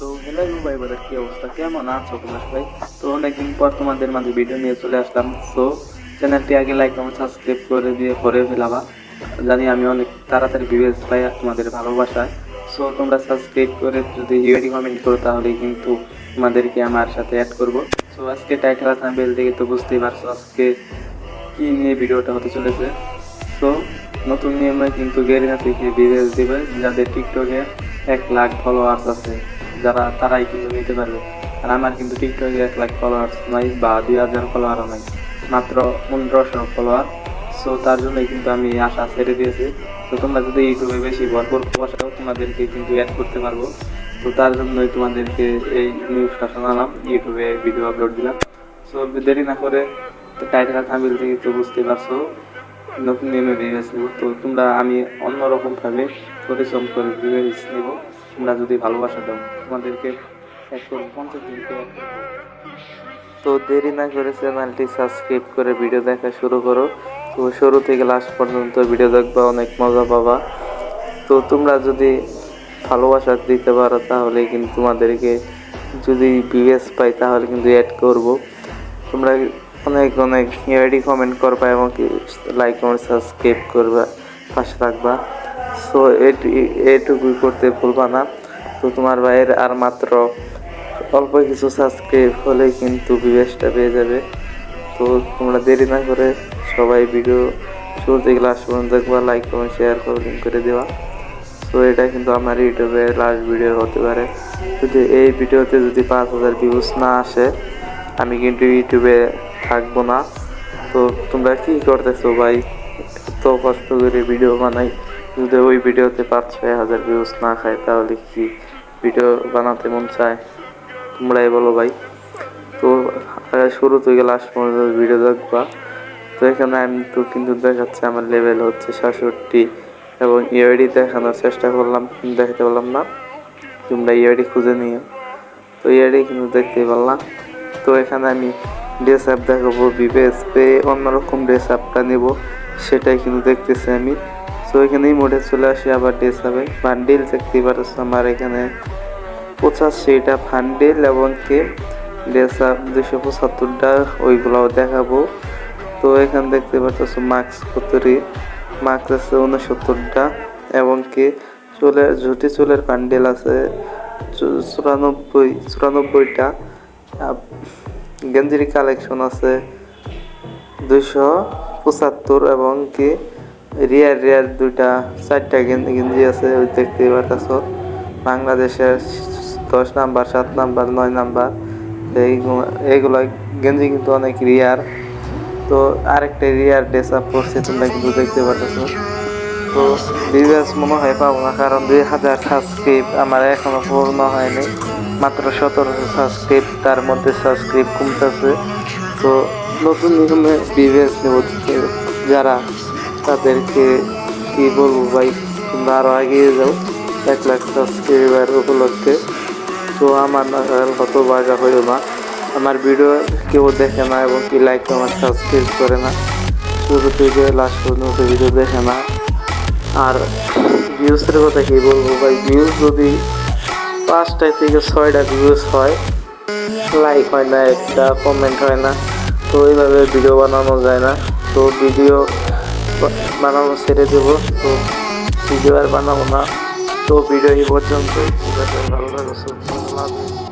তো হ্যালো ভাই বোনের কি অবস্থা? কেমন আছো তোমরা সবাই তো অনেকদিন পর তোমাদের মাঝে ভিডিও নিয়ে চলে আসলাম। তো চ্যানেলটি আগে লাইক কমেন্ট সাবস্ক্রাইব করে দিয়ে করে ফেলাবা। জানি আমি অনেক তাড়াতাড়ি ভিউজ পাই তোমাদের ভালোবাসায়। সো তোমরা সাবস্ক্রাইব করে যদি ইউডি কমেন্ট করো তাহলে কিন্তু তোমাদেরকে আমার সাথে অ্যাড করব। সো আজকে টাইটেল থাম্বেল দেখে তো বুঝতেই পারছ আজকে কি নিয়ে ভিডিওটা হতে চলেছে। তো নতুন নিয়মে কিন্তু গেরিনা থেকে ভিডিও দিবে। যাদের টিকটকে এক লাখ ফলোয়ার্স আছে। যারা, তারাই কিন্তু নিতে পারবে। আর আমার কিন্তু টিকটকে এক লাখ ফলোয়ার্স নাই বা দুই হাজার ফলোয়ারও নাই, মাত্র পনেরোশো ফলোয়ার সো তার জন্যই কিন্তু আমি আশা ছেড়ে দিয়েছি। তো তোমরা যদি ইউটিউবে বেশি ভরপুর বসাও তোমাদেরকে কিন্তু অ্যাড করতে পারব। তো তার জন্যই তোমাদেরকে এই নিউজটা শোনালাম, ইউটিউবে ভিডিও আপলোড দিলাম। সো দেরি না করে টাইটেল থামিল থেকে তো বুঝতে পারছ, নতুন ভিউজ নেব তো তোমরা আমি অন্যরকমভাবে পরিশ্রম করে নেব। তোমরা যদি ভালোবাসা দাও, তোমাদেরকে তো দেরি না করে চ্যানেলটি সাবস্ক্রাইব করে ভিডিও দেখা শুরু করো। তো শুরু থেকে লাস্ট পর্যন্ত ভিডিও দেখবা, অনেক মজা পাবা। তো তোমরা যদি ভালোবাসা দিতে পারো, তাহলে কিন্তু তোমাদেরকে যদি ভিউজ পাই, তাহলে কিন্তু অ্যাড করব। তোমরা অনেক অনেক আইডি কমেন্ট করবা এবং লাইক কমেন্ট সাবস্ক্রাইব করবা, পাশে থাকবা। সো এটুকুই করতে ভুলবা না। তো তোমার ভাইয়ের আর মাত্র অল্প কিছু সাবস্ক্রাইব হলে কিন্তু ভিউজটা পেয়ে যাবে। তো তোমরা দেরি না করে সবাই ভিডিও শুরু থেকে লাস্ট পর্যন্ত দেখবা লাইক কমেন্ট শেয়ার লিঙ্ক করে দেওয়া তো এটা কিন্তু আমার ইউটিউবে লাস্ট ভিডিও হতে পারে। যদি এই ভিডিওতে যদি পাঁচ হাজার ভিউজ না আসে, আমি কিন্তু ইউটিউবে থাকব না। তো তোমরা কী করতেছো ভাই? এত কষ্ট করে ভিডিও বানাই। যদি ওই ভিডিওতে পাঁচ, ছয় হাজার ভিউজ না খায়, তাহলে কি ভিডিও বানাতে মন চায়? তোমরাই বলো ভাই। তো শুরু থেকে লাস্ট পর্যন্ত ভিডিও দেখবা। তো এখানে আমি তো কিন্তু দেখাচ্ছে, আমার লেভেল হচ্ছে সাতষট্টি এবং ইআইডি দেখানোর চেষ্টা করলাম দেখাতে পারলাম না। তোমরা ইআইডি খুঁজে নিও। তো ইআইডি কিন্তু দেখতেই পারলাম তো এখানে আমি ড্রেস অ্যাপ দেখাবো বিবেস পে অন্যরকম ড্রেস অ্যাপটা নেব, সেটাই কিন্তু দেখতেছি আমি। তো এখানেই মোডে চলে আসি আবার ড্রেস অ্যাপে বান্ডিল দেখতেই পারছ আমার এখানে পঁচাশিটা ফান্ডিল এবং কি ড্রেস আপ দুশো পঁচাত্তরটা ওইগুলোও দেখাবো। তো, এখানে দেখতে পাচ্ছ মাস্ক কতরি? মাস্ক আছে উনসত্তরটা এবং কি চুলের, ঝুটি চুলের প্যান্ডেল আছে চুরানব্বই, চুরানব্বইটা। গেঞ্জির কালেকশন আছে দুইশো পঁচাত্তর এবং কি রিয়ার রিয়ার দুইটা, চারটা গেঞ্জি গেঞ্জি আছে, ওই দেখতে পারতেছ। বাংলাদেশের দশ নাম্বার, সাত নাম্বার, নয় নাম্বার এইগুলো গেঞ্জি কিন্তু অনেক রিয়ার তো আরেকটা রিয়ার ড্রেস আপ করছে, তোমরা কিন্তু দেখতে পাচ্ছ তো রিভার্স মনে হয় পাবো না, কারণ দুই হাজার সাবস্ক্রাইব আমার এখনও পূর্ণ হয়নি। মাত্র সতেরোশো সাবস্ক্রাইব তার মধ্যে সাবস্ক্রাইব কমতেছে। তো নতুন নিয়মে বিভেস নেব, যারা তাদেরকে কি বলব ভাই, তোমরা আরও এগিয়ে যাও। এক লাখ সাবস্ক্রাইবার উপলক্ষে। তো আমার কত বাগা হইও না। আমার ভিডিও কেউ দেখে না এবং কি লাইক আমার সাবস্ক্রাইব করে না। শুরু থেকে লাস্ট পর্যন্ত ভিডিও দেখে না। আর ভিউজের কথা কি বলব ভাই ভিউজ যদি পাঁচটা থেকে ছয়টা ভিউজ হয় লাইক হয় না একটা কমেন্ট হয় না। তো এইভাবে ভিডিও বানানো যায় না। তো ভিডিও বানানো ছেড়ে দেবো। তো ভিডিও আর বানাবো না। তো ভিডিও এই পর্যন্ত ঠিক আছে, ভালো থাকো